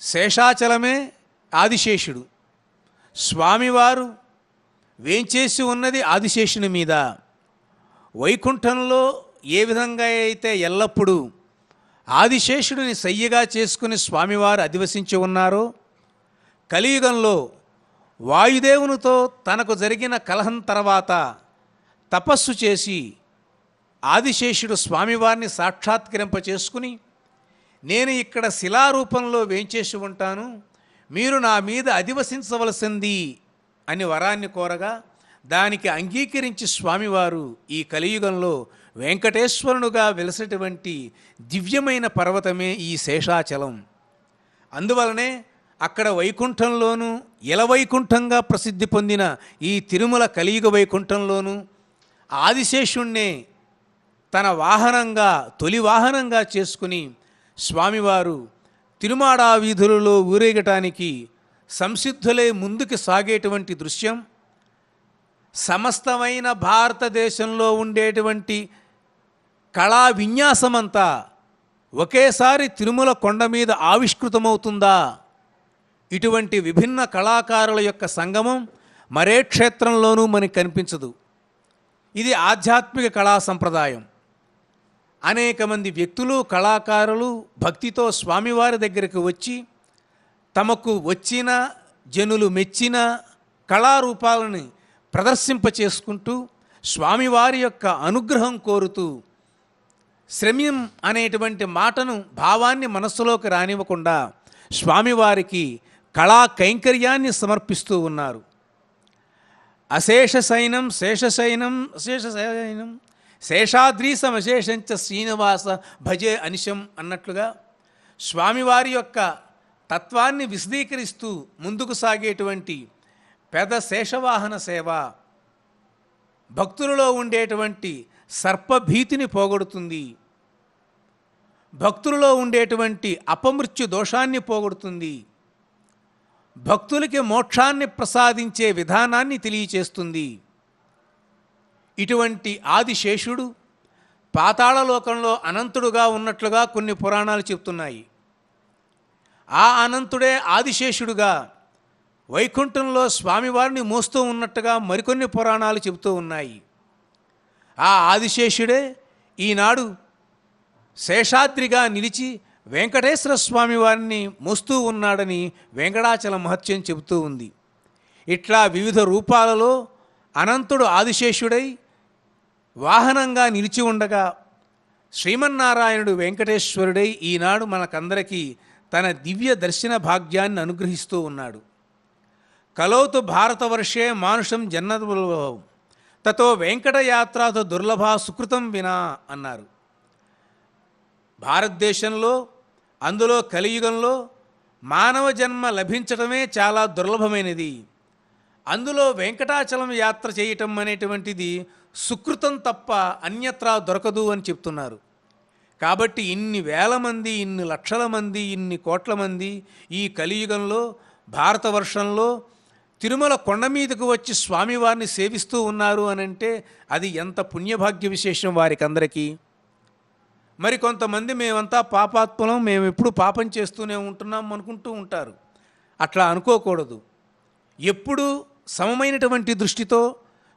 శేషాచలమే ఆదిశేషుడు. స్వామివారు వేంచేసి ఉన్నది ఆదిశేషుని మీద? వైకుంఠంలో ఏ విధంగా అయితే ఎల్లప్పుడూ ఆదిశేషుడిని సయ్యగా చేసుకుని స్వామివారు అధివసించి ఉన్నారో కలియుగంలో వాయుదేవునితో తనకు జరిగిన కలహం తర్వాత తపస్సు చేసి ఆదిశేషుడు స్వామివారిని సాక్షాత్కరింప చేసుకుని నేను ఇక్కడ శిలారూపంలో వేంచేసి ఉంటాను మీరు నా మీద అధివసించవలసింది అని వరాన్ని కోరగా దానికి అంగీకరించి స్వామివారు ఈ కలియుగంలో వెంకటేశ్వరునుగా వెలసటువంటి దివ్యమైన పర్వతమే ఈ శేషాచలం. అందువలనే అక్కడ వైకుంఠంలోనూ ఎలవైకుంఠంగా ప్రసిద్ధి పొందిన ఈ తిరుమల కలియుగ వైకుంఠంలోనూ ఆదిశేషుణ్ణే తన వాహనంగా తొలి వాహనంగా చేసుకుని స్వామివారు తిరుమాడా వీధులలో ఊరేగటానికి సంసిద్ధులై ముందుకు సాగేటువంటి దృశ్యం సమస్తమైన భారతదేశంలో ఉండేటువంటి కళా విన్యాసమంతా ఒకేసారి తిరుమల కొండ మీద ఆవిష్కృతమవుతుందా? ఇటువంటి విభిన్న కళాకారుల యొక్క సంగమం మరే క్షేత్రంలోనూ మనకి కనిపించదు. ఇది ఆధ్యాత్మిక కళా సంప్రదాయం. అనేక మంది వ్యక్తులు కళాకారులు భక్తితో స్వామివారి దగ్గరికి వచ్చి తమకు వచ్చిన జనులు మెచ్చిన కళారూపాలని ప్రదర్శింప చేసుకుంటూ స్వామివారి యొక్క అనుగ్రహం కోరుతూ శ్రమ్యం అనేటువంటి మాటను భావాన్ని మనస్సులోకి రానివ్వకుండా స్వామివారికి కళా కైంకర్యాన్ని సమర్పిస్తూ ఉన్నారు. అశేష సైనం శేషశైనం అశేష సైనం శేషాద్రి సమశేషంచ శ్రీనివాస భజే అనిశం అన్నట్లుగా స్వామివారి యొక్క తత్వాన్ని విశదీకరిస్తూ ముందుకు సాగేటువంటి పెద శేషవాహన సేవ భక్తులలో ఉండేటువంటి సర్పభీతిని పోగొడుతుంది. భక్తులలో ఉండేటువంటి అపమృత్యు దోషాన్ని పోగొడుతుంది. భక్తులకి మోక్షాన్ని ప్రసాదించే విధానాన్ని తెలియచేస్తుంది. ఇటువంటి ఆదిశేషుడు పాతాళలోకంలో అనంతుడుగా ఉన్నట్లుగా కొన్ని పురాణాలు చెప్తున్నాయి. ఆ అనంతుడే ఆదిశేషుడుగా వైకుంఠంలో స్వామివారిని మోస్తూ ఉన్నట్టుగా మరికొన్ని పురాణాలు చెబుతూ ఉన్నాయి. ఆ ఆదిశేషుడే ఈనాడు శేషాద్రిగా నిలిచి వెంకటేశ్వర స్వామి వారిని మోస్తూ ఉన్నాడని వెంకటాచల మహత్యం చెబుతూ ఉంది. ఇట్లా వివిధ రూపాలలో అనంతుడు ఆదిశేషుడై వాహనంగా నిలిచి ఉండగా శ్రీమన్నారాయణుడు వెంకటేశ్వరుడై ఈనాడు మనకందరికీ తన దివ్య దర్శన భాగ్యాన్ని అనుగ్రహిస్తూ ఉన్నాడు. కలోతు భారతవర్షే మానుషం జన్మదుర్లభం తతో వెంకటయాత్రాతో దుర్లభ సుకృతం వినా అన్నారు. భారతదేశంలో అందులో కలియుగంలో మానవ జన్మ లభించటమే చాలా దుర్లభమైనది. అందులో వెంకటాచలం యాత్ర చేయటం అనేటువంటిది సుకృతం తప్ప అన్యత్రా దొరకదు అని చెప్తున్నారు. కాబట్టి ఇన్ని వేల మంది ఇన్ని లక్షల మంది ఇన్ని కోట్ల మంది ఈ కలియుగంలో భారతవర్షంలో తిరుమల కొండ మీదకు వచ్చి స్వామివారిని సేవిస్తూ ఉన్నారు అని అంటే అది ఎంత పుణ్యభాగ్య విశేషం వారికి అందరికీ మరి కొంతమంది మేమంతా పాపాత్మలం మేము ఎప్పుడు పాపం చేస్తూనే ఉంటున్నాం అనుకుంటూ ఉంటారు. అట్లా అనుకోకూడదు. ఎప్పుడు సమమైనటువంటి దృష్టితో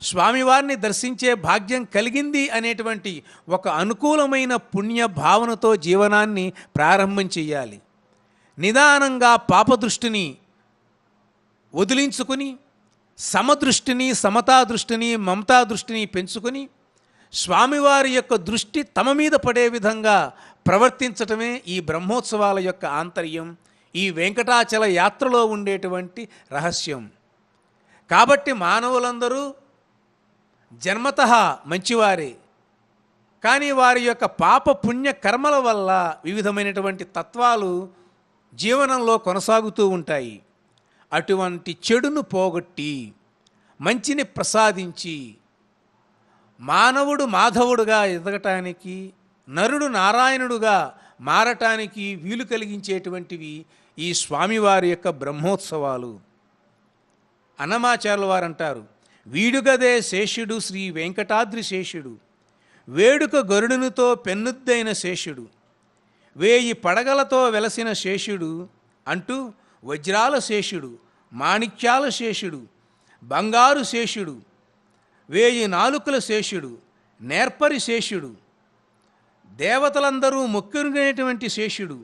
స్వామివారిని దర్శించే భాగ్యం కలిగింది అనేటువంటి ఒక అనుకూలమైన పుణ్య భావనతో జీవనాన్ని ప్రారంభం చేయాలి నిదానంగా పాపదృష్టిని వదిలించుకుని సమదృష్టిని సమతా దృష్టిని మమతా దృష్టిని పెంచుకొని స్వామివారి యొక్క దృష్టి తమ మీద పడే విధంగా ప్రవర్తించటమే ఈ బ్రహ్మోత్సవాల యొక్క ఆంతర్యం ఈ వెంకటాచల యాత్రలో ఉండేటువంటి రహస్యం. కాబట్టి మానవులందరూ జన్మత మంచివారే. కానీ వారి యొక్క పాప పుణ్య కర్మల వల్ల వివిధమైనటువంటి తత్వాలు జీవనంలో కొనసాగుతూ ఉంటాయి. అటువంటి చెడును పోగొట్టి మంచిని ప్రసాదించి మానవుడు మాధవుడుగా ఎదగటానికి నరుడు నారాయణుడుగా మారటానికి వీలు కలిగించేటువంటివి ఈ స్వామివారి యొక్క బ్రహ్మోత్సవాలు. అన్నమాచార్యుల వారు అంటారు వీడుగదే శేషుడు శ్రీ వెంకటాద్రి శేషుడు వేడుక గరుడునితో పెన్నుద్దైన శేషుడు వేయి పడగలతో వెలసిన శేషుడు అంటూ వజ్రాల శేషుడు మాణిక్యాల శేషుడు బంగారు శేషుడు వేయి నాలుకల శేషుడు నేర్పరి శేషుడు దేవతలందరూ మొక్కునేటువంటి శేషుడు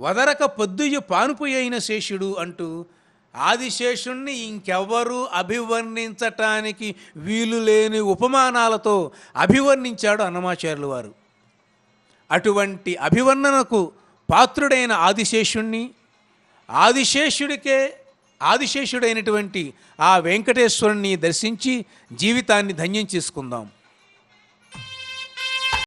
వదరక పొద్దుయు పానుపు అయిన శేషుడు అంటూ ఆదిశేషుణ్ణి ఇంకెవ్వరూ అభివర్ణించటానికి వీలు లేని ఉపమానాలతో అభివర్ణించాడు అన్నమాచార్యులు వారు. అటువంటి అభివర్ణనకు పాత్రుడైన ఆదిశేషుణ్ణి ఆదిశేషుడికే ఆదిశేషుడైనటువంటి ఆ వెంకటేశ్వరుణ్ణి దర్శించి జీవితాన్ని ధన్యం చేసుకుందాం.